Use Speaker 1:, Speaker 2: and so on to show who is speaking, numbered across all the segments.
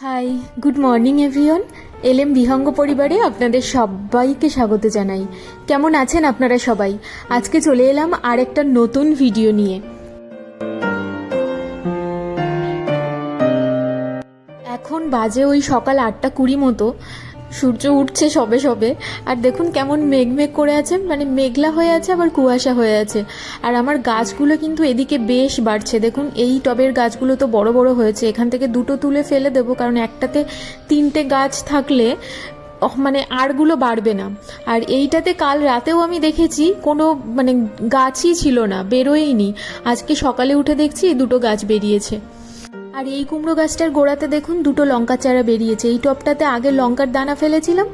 Speaker 1: Hi good morning everyone LM Bihanga পরিবারে আপনাদের সবাইকে স্বাগত জানাই। কেমন আছেন আপনারা সবাই? আজকে চলে এলাম আর একটা নতুন ভিডিও নিয়ে। এখন বাজে ওই সকাল আটটা কুড়ি মতো। সূর্য উঠছে সবে সবে। আর দেখুন কেমন মেঘ মেঘ করে আছে মানে মেঘলা হয়ে আছে আবার কুয়াশা হয়ে আছে। আর আমার গাছগুলো কিন্তু এদিকে বেশ বাড়ছে। দেখুন এই টবের গাছগুলো তো বড় বড় হয়েছে। এখান থেকে দুটো তুলে ফেলে দেবো, কারণ একটাতে তিনটে গাছ থাকলে মানে আরগুলো বাড়বে না। আর এইটাতে কাল রাতেও আমি দেখেছি কোনো মানে গাছই ছিল না বেরোয়নি আজকে সকালে উঠে দেখছি দুটো গাছ বেরিয়েছে। আর এই কুমড়ো গাছটার গোড়াতে দেখুন দুটো লঙ্কা চারা বেরিয়েছে। এই টপটাতে আগে লঙ্কার দানা ফেলেছিলাম,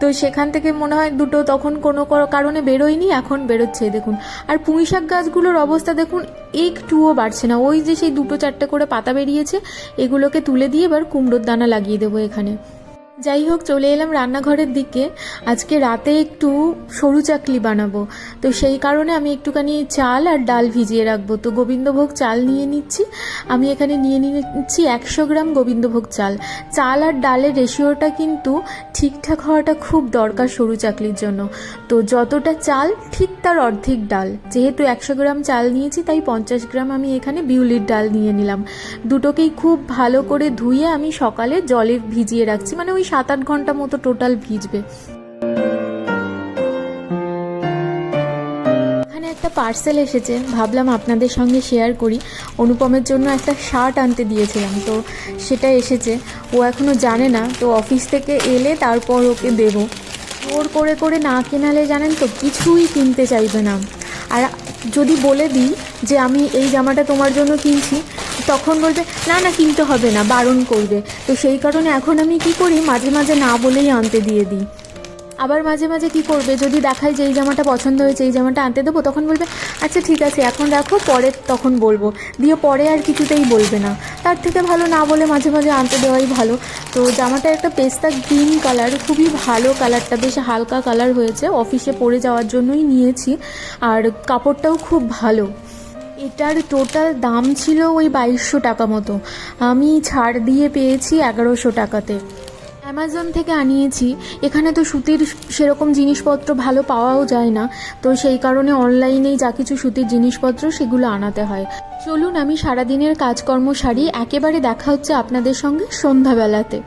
Speaker 1: তো সেখান থেকে মনে হয় দুটো তখন কোনো কারণে বেরোয়নি, এখন বেরোচ্ছে দেখুন। আর পুঁই শাক গাছগুলোর অবস্থা দেখুন একটুও বাড়ছে না। ওই যে সেই দুটো চারটে করে পাতা বেরিয়েছে, এগুলোকে তুলে দিয়ে এবার কুমড়োর দানা লাগিয়ে দেবো এখানে। যাই হোক, চলে এলাম রান্নাঘরের দিকে। আজকে রাতে একটু সরু চাকলি বানাবো। তো সেই কারণে আমি একটুখানি চাল আর ডাল ভিজিয়ে রাখব। তো গোবিন্দভোগ চাল নিয়ে নিচ্ছি। আমি এখানে নিয়ে নিচ্ছি একশো গ্রাম গোবিন্দভোগ চাল। চাল আর ডালের রেশিওটা কিন্তু ঠিকঠাক হওয়াটা খুব দরকার সরু চাকলির জন্য। তো যতটা চাল, ঠিক তার অর্ধেক ডাল। যেহেতু একশো গ্রাম চাল নিয়েছি, তাই পঞ্চাশ গ্রাম আমি এখানে বিউলির ডাল নিয়ে নিলাম। দুটোকেই খুব ভালো করে ধুয়ে আমি সকালে জলে ভিজিয়ে রাখছি। মানে ওই সাত আট ঘণ্টা মতো টোটাল ভিজবে। একটা পার্সেল এসেছে, ভাবলাম আপনাদের সঙ্গে শেয়ার করি। অনুপমের জন্য একটা শার্ট আনতে দিয়েছিলাম, তো সেটা এসেছে। ও এখনও জানে না, তো অফিস থেকে এলে তারপর ওকে দেবো। ওর করে করে না কেনালে জানেন তো, কিছুই কিনতে চাইবে না। আর যদি বলে দিই যে আমি এই জামাটা তোমার জন্য কিনছি তখন বলবে, না না, কিনতে হবে না, বারণ করবে। তো সেই কারণে এখন আমি কি করি, মাঝে মাঝে না বলেই আনতে দিয়ে দিই। আবার মাঝে মাঝে কি করবে, যদি দেখায় যে এই জামাটা পছন্দ হয়েছে, এই জামাটা আনতে দেবো, তখন বলবে আচ্ছা ঠিক আছে, এখন রাখো, পরে তখন বলব। দিয়ে পরে আর কিছুতেই বলবে না। তার থেকে ভালো না বলে মাঝে মাঝে আনতে দেওয়াই ভালো। তো জামাটা একটা পেস্তা গ্রিন কালার, খুবই ভালো কালারটা, বেশ হালকা কালার হয়েছে। অফিসে পরে যাওয়ার জন্যই নিয়েছি। আর কাপড়টাও খুব ভালো। এটার টোটাল দাম ছিল ওই বাইশশো টাকা মতো। আমি ছাড় দিয়ে পেয়েছি এগারোশো টাকাতে। অ্যামাজন থেকে আনিয়েছি। এখানে তো সুতির সেরকম জিনিসপত্র ভালো পাওয়াও যায় না। তো সেই কারণে অনলাইনেই যা কিছু সুতির জিনিসপত্র সেগুলো আনাতে হয়। চলুন আমি সারাদিনের কাজকর্ম সারি। একেবারে দেখা হচ্ছে আপনাদের সঙ্গে সন্ধ্যাবেলাতে।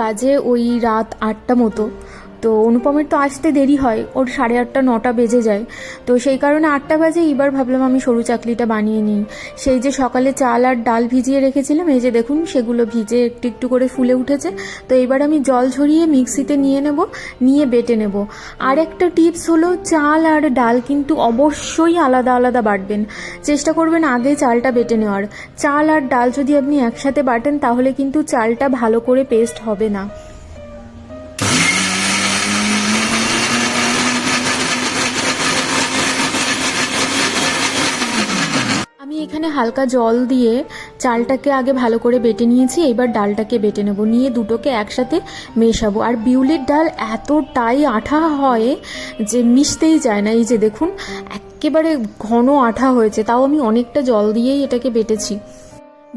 Speaker 1: বাজে ওই রাত আটটা মতো। তো অনুপমের তো আসতে দেরি হয়। ওর সাড়ে আটটা, নটা বেজে যায়। তো সেই কারণে আটটা বাজে এবার ভাবলাম আমি সরু চাকলিটা বানিয়ে নিই। সেই যে সকালে চাল আর ডাল ভিজিয়ে রেখেছিলাম, এই যে দেখুন সেগুলো ভিজে একটু একটু করে ফুলে উঠেছে। তো এবার আমি জল ঝরিয়ে মিক্সিতে নিয়ে নেব, নিয়ে বেটে নেব। আর একটা টিপস হলো, চাল আর ডাল কিন্তু অবশ্যই আলাদা আলাদা বাটবেন। চেষ্টা করবেন আগে চালটা বেটে নেওয়ার। চাল আর ডাল যদি আপনি একসাথে বাটেন, তাহলে কিন্তু চালটা ভালো করে পেস্ট হবে না আমি এখানে হালকা জল দিয়ে চালটাকে আগে ভালো করে বেটে নিয়েছি, এবার ডালটাকে বেটে নেব। নিয়ে দুটোকে একসাথে মেশাবো। আর বিউলির ডাল এতটাই আঠা হয় যে মিশতেই যায় না। এই যে দেখুন, একেবারে ঘন আঠা হয়েছে, তাও আমি অনেকটা জল দিয়েই এটাকে বেটেছি।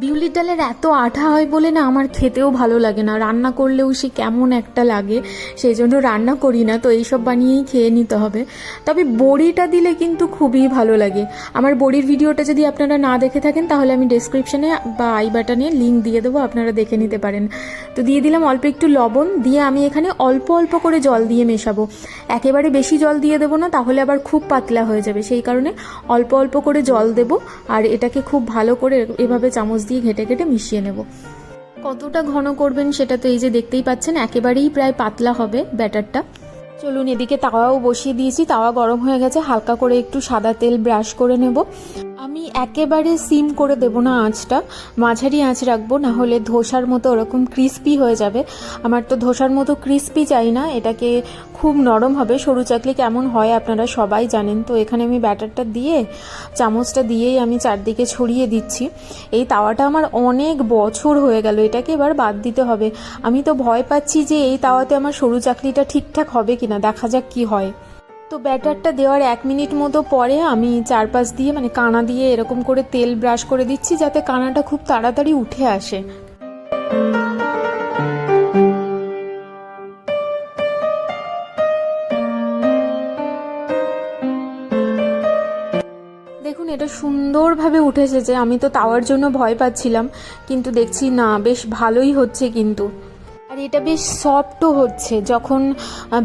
Speaker 1: বিউলির ডালের এত আঠা হয় বলে না আমার খেতেও ভালো লাগে না। রান্না করলেও সে কেমন একটা লাগে, সেই জন্য রান্না করি না, তো এইসব বানিয়েই খেয়ে নিতে হবে। তবে বড়িটা দিলে কিন্তু খুবই ভালো লাগে। আমার বড়ির ভিডিওটা যদি আপনারা না দেখে থাকেন, তাহলে আমি ডেসক্রিপশনে বা আই বাটনে লিঙ্ক দিয়ে দেবো, আপনারা দেখে নিতে পারেন। তো দিয়ে দিলাম অল্প একটু লবণ, দিয়ে আমি এখানে অল্প অল্প করে জল দিয়ে মেশাবো। একেবারে বেশি জল দিয়ে দেবো না, তাহলে আবার খুব পাতলা হয়ে যাবে। সেই কারণে অল্প অল্প করে জল দেবো, আর এটাকে খুব ভালো করে এভাবে চামচ দিয়ে ঘেটে ঘেটে মিশিয়ে নেব। কতটা ঘন করবেন সেটা তো এই যে দেখতেই পাচ্ছেন, একেবারেই প্রায় পাতলা হবে ব্যাটারটা। চলুন এদিকে তাওয়াও বসিয়ে দিয়েছি, তাওয়া গরম হয়ে গেছে, হালকা করে একটু সাদা তেল ব্রাশ করে নেব। আমি একেবারে সিম করে দেব না আঁচটা। মাঝারি আঁচ রাখব না হলে ধোসার মতো ওরকম ক্রিস্পি হয়ে যাবে। আমার তো ধোসার মতো ক্রিস্পি চাই না, এটাকে খুব নরম হবে। সরু চাকলি কেমন হয় আপনারা সবাই জানেন। তো এখানে আমি ব্যাটারটা দিয়ে, চামচটা দিয়েই আমি চারদিকে ছড়িয়ে দিচ্ছি। এই তাওয়াটা আমার অনেক বছর হয়ে গেল, এটাকে এবার বাদ দিতে হবে। আমি তো ভয় পাচ্ছি যে এই তাওয়াতে আমার সরু চাকলিটা ঠিকঠাক হবে কিনা, দেখা যাক কি হয়। তো ব্যাটারটা দেওয়ার এক মিনিট মতো পরে আমি চারপাশ দিয়ে মানে কানা দিয়ে এরকম করে তেল ব্রাশ করে দিচ্ছি যাতে কানাটা খুব তাড়াতাড়ি উঠে আসে। দেখুন, এটা সুন্দরভাবে উঠে এসেছে আমি তো তাওয়ার জন্য ভয় পাচ্ছিলাম, কিন্তু দেখছি না, বেশ ভালোই হচ্ছে কিন্তু। এটা বেশ সফটও হচ্ছে। যখন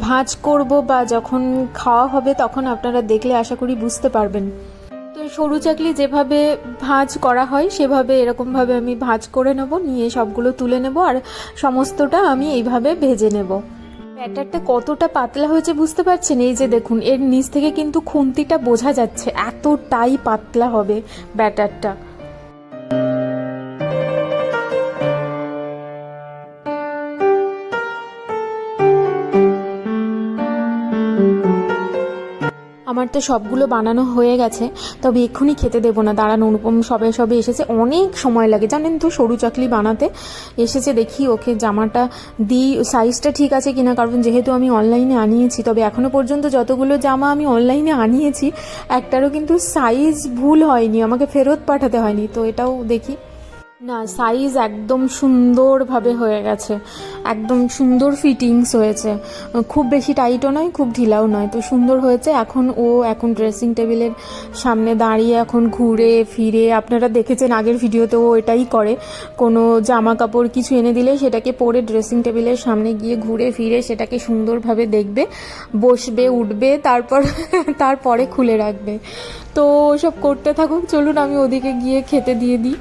Speaker 1: ভাঁজ করব বা যখন খাওয়া হবে তখন আপনারা দেখলে আশা করি বুঝতে পারবেন। তো সরু চাকলি যেভাবে ভাঁজ করা হয়, সেভাবে এরকমভাবে আমি ভাঁজ করে নেব, নিয়ে সবগুলো তুলে নেব আর সমস্তটা আমি এইভাবে ভেজে নেব। ব্যাটারটা কতটা পাতলা হয়েছে বুঝতে পারছেন? এই যে দেখুন, এর নিচ থেকে কিন্তু খুন্তিটা বোঝা যাচ্ছে এতটাই পাতলা হবে ব্যাটারটা। আমার তো সবগুলো বানানো হয়ে গেছে, তবে এক্ষুনি খেতে দেবো না। দাঁড়ান, অনুপম সবে সবে এসেছে। অনেক সময় লাগে, জানেন তো, সরু চাকলি বানাতে। এসেছে, দেখি ওকে জামাটা দিই। সাইজটা ঠিক আছে কিনা, কারণ যেহেতু আমি অনলাইনে আনিয়েছি, তবে এখনও পর্যন্ত যতগুলো জামা আমি অনলাইনে আনিয়েছি, একটারও কিন্তু সাইজ ভুল হয়নি, আমাকে ফেরত পাঠাতে হয়নি। তো এটাও দেখি। না সাইজ একদম সুন্দরভাবে হয়ে গেছে। একদম সুন্দর ফিটিংস হয়েছে। খুব বেশি টাইটও নয়, খুব ঢিলাও নয়। তো সুন্দর হয়েছে। এখন ও এখন ড্রেসিং টেবিলের সামনে দাঁড়িয়ে এখন ঘুরে, ফিরে, আপনারা দেখেছেন আগের ভিডিওতে ও এটাই করে। কোনো জামা কাপড় কিছু এনে দিলে সেটাকে পরে ড্রেসিং টেবিলের সামনে গিয়ে ঘুরে, ফিরে, সেটাকে সুন্দরভাবে দেখবে, বসবে, উঠবে, তারপর, তারপরে খুলে রাখবে। তো সব করতে থাকুক। চলুন, আমি ওদিকে গিয়ে খেতে দিয়ে দিই।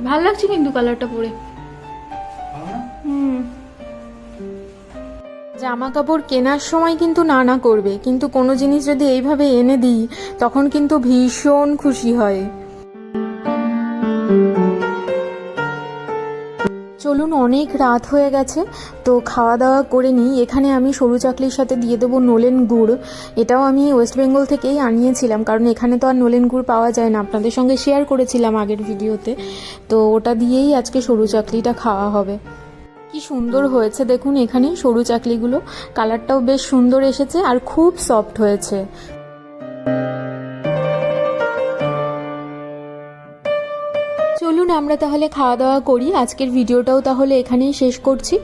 Speaker 1: ভালো লাগছে কিন্তু কালারটা পরে। হুম। জামা কাপড় কেনার সময় কিন্তু না না করবে কিন্তু কোনো জিনিস যদি এইভাবে এনে দিই তখন কিন্তু ভীষণ খুশি হয়। চলুন অনেক রাত হয়ে গেছে, তো খাওয়া দাওয়া করে নিই। এখানে আমি সরু চাকলির সাথে দিয়ে দেবো নোলেন গুড়। এটাও আমি ওয়েস্ট বেঙ্গল থেকেই আনিয়েছিলাম, কারণ এখানে তো আর নোলেন গুড় পাওয়া যায় না। আপনাদের সঙ্গে শেয়ার করেছিলাম আগের ভিডিওতে। তো ওটা দিয়েই আজকে সরু চাকলিটা খাওয়া হবে। কি সুন্দর হয়েছে দেখুন এখানে সরু চাকলিগুলো। কালারটাও বেশ সুন্দর এসেছে আর খুব সফট হয়েছে। আমরা তাহলে খাওয়া দাওয়া করি। আজকের ভিডিওটাও তাহলে এখানেই শেষ করছি।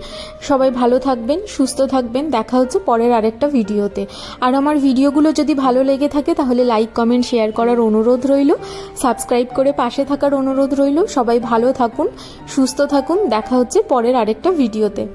Speaker 1: সবাই ভালো থাকবেন, সুস্থ থাকবেন। দেখা হচ্ছে পরের আরেকটা ভিডিওতে। আর আমার ভিডিওগুলো যদি ভালো লেগে থাকে, তাহলে লাইক কমেন্ট শেয়ার করার অনুরোধ রইল। সাবস্ক্রাইব করে পাশে থাকার অনুরোধ রইল। সবাই ভালো থাকুন, সুস্থ থাকুন। দেখা হচ্ছে পরের আরেকটা ভিডিওতে।